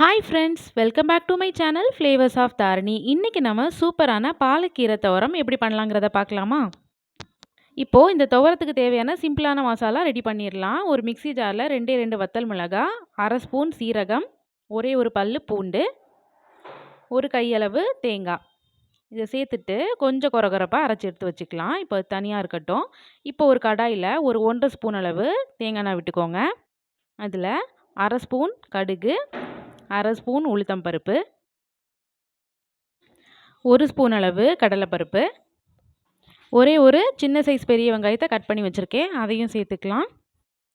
Hi friends welcome back to my channel flavours of Dharani இன்றைக்கி நம்ம சூப்பரான பாலக்கீரை துவரம் எப்படி பண்ணலாங்கிறத பார்க்கலாமா? இப்போது இந்த துவரத்துக்கு தேவையான சிம்பிளான மசாலா ரெடி பண்ணிடலாம். ஒரு மிக்ஸி ஜாரில் ரெண்டே ரெண்டு வத்தல் மிளகா அரை ஸ்பூன் சீரகம் ஒரே ஒரு பல் பூண்டு ஒரு கையளவு தேங்காய். இதை சேர்த்துட்டு கொஞ்சம் குறகுறப்பாக அரைச்சி எடுத்து வச்சுக்கலாம். இப்போ தனியாக இருக்கட்டும். இப்போ ஒரு கடாயில் ஒரு ஒன்றரை ஸ்பூன் அளவு தேங்காய் விட்டுக்கோங்க. அதில் அரை ஸ்பூன் கடுகு அரை ஸ்பூன் உளுத்தம்பருப்பு ஒரு ஸ்பூன் அளவு கடலைப்பருப்பு ஒரே ஒரு சின்ன சைஸ் பெரிய வெங்காயத்தை கட் பண்ணி வச்சுருக்கேன். அதையும் சேர்த்துக்கலாம்.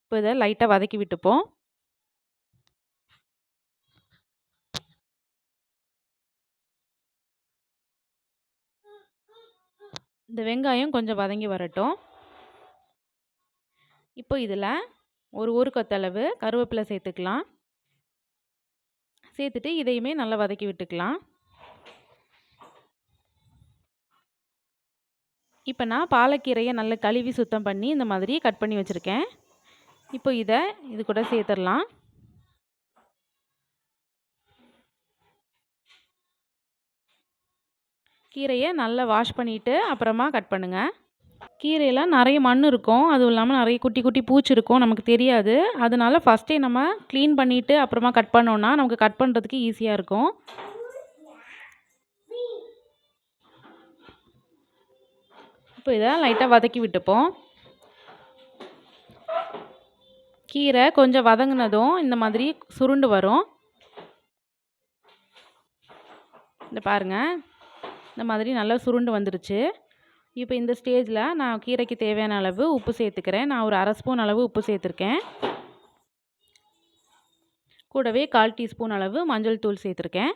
இப்போ இதை லைட்டாக வதக்கி விட்டுப்போம். இந்த வெங்காயம் கொஞ்சம் வதங்கி வரட்டும். இப்போ இதில் ஒரு ஒரு கொத்தளவு கருவேப்பிலை சேர்த்துக்கலாம். சேர்த்துட்டு இதையுமே நல்லா வதக்கி விட்டுக்கலாம். இப்போ நான் பாலக்கீரையை நல்லா கழுவி சுத்தம் பண்ணி இந்த மாதிரி கட் பண்ணி வச்சுருக்கேன். இப்போ இதை இது கூட சேர்த்துடலாம். கீரையை நல்லா வாஷ் பண்ணிவிட்டு அப்புறமா கட் பண்ணுங்கள் கீரையில் நிறைய மண் இருக்கும். அதுவும் இல்லாமல் நிறைய குட்டி குட்டி பூச்சி இருக்கும். நமக்கு தெரியாது. அதனால் ஃபஸ்ட்டே நம்ம க்ளீன் பண்ணிவிட்டு அப்புறமா கட் பண்ணோன்னா நமக்கு கட் பண்ணுறதுக்கு ஈஸியாக இருக்கும். இப்போ இதை லைட்டாக வதக்கி விட்டுப்போம். கீரை கொஞ்சம் வதங்கினதும் இந்த மாதிரி சுருண்டு வரும். இந்த பாருங்கள் இந்த மாதிரி நல்லா சுருண்டு வந்துருச்சு. இப்போ இந்த ஸ்டேஜில் நான் கீரைக்கு தேவையான அளவு உப்பு சேர்த்துக்கிறேன். நான் ஒரு அரை ஸ்பூன் அளவு உப்பு சேர்த்துருக்கேன். கூடவே கால் டீஸ்பூன் அளவு மஞ்சள் தூள் சேர்த்துருக்கேன்.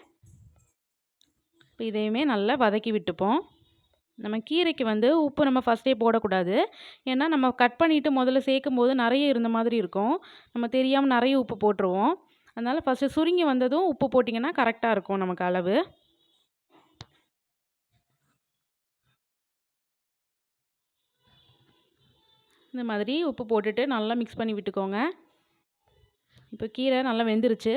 இப்போ இதையுமே நல்லா வதக்கி விட்டுப்போம். நம்ம கீரைக்கு வந்து உப்பு நம்ம ஃபஸ்ட்டே போடக்கூடாது. ஏன்னா நம்ம கட் பண்ணிவிட்டு முதல்ல சேர்க்கும் போது நிறைய இருந்த மாதிரி இருக்கும். நம்ம தெரியாமல் நிறைய உப்பு போட்டுருவோம். அதனால் ஃபஸ்ட்டு சுருங்கி வந்ததும் உப்பு போட்டிங்கன்னா கரெக்டாக இருக்கும் நமக்கு அளவு. இந்த மாதிரி உப்பு போட்டுட்டு நல்லா மிக்ஸ் பண்ணி விட்டுக்கோங்க. இப்போ கீரை நல்லா வெந்துருச்சு.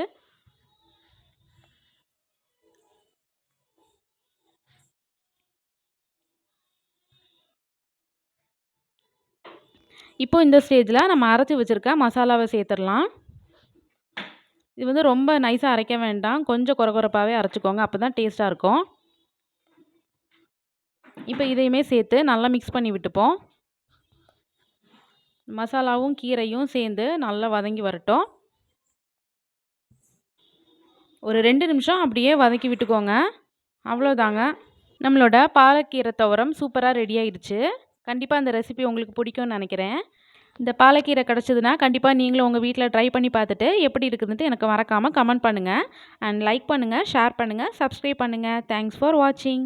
இப்போ இந்த ஸ்டேஜில் நம்ம அரைச்சி வச்சுருக்க மசாலாவை சேர்த்துடலாம். இது வந்து ரொம்ப நைஸாக அரைக்க வேண்டாம். கொஞ்சம் குறகுறப்பாகவே அரைச்சிக்கோங்க. அப்போ தான் டேஸ்ட்டாக இருக்கும். இப்போ இதையுமே சேர்த்து நல்லா மிக்ஸ் பண்ணி விட்டுப்போம். மசாலாவும் கீரையும் சேர்ந்து நல்லா வதங்கி வரட்டும். ஒரு ரெண்டு நிமிஷம் அப்படியே வதக்கி விட்டுக்கோங்க. அவ்வளோதாங்க. நம்மளோட பாலக்கீரை துவரம் சூப்பராக ரெடி ஆயிடுச்சு கண்டிப்பாக அந்த ரெசிபி உங்களுக்கு பிடிக்கும்னு நினைக்கிறேன். இந்த பாலக்கீரை கிடச்சிதுன்னா கண்டிப்பாக நீங்களும் உங்கள் வீட்டில் ட்ரை பண்ணி பார்த்துட்டு எப்படி இருக்குதுன்ட்டு எனக்கு மறக்காமல் கமெண்ட் பண்ணுங்கள் அண்ட் லைக் பண்ணுங்கள் ஷேர் பண்ணுங்கள் சப்ஸ்கிரைப் பண்ணுங்கள் தேங்க்ஸ் ஃபார் வாட்சிங்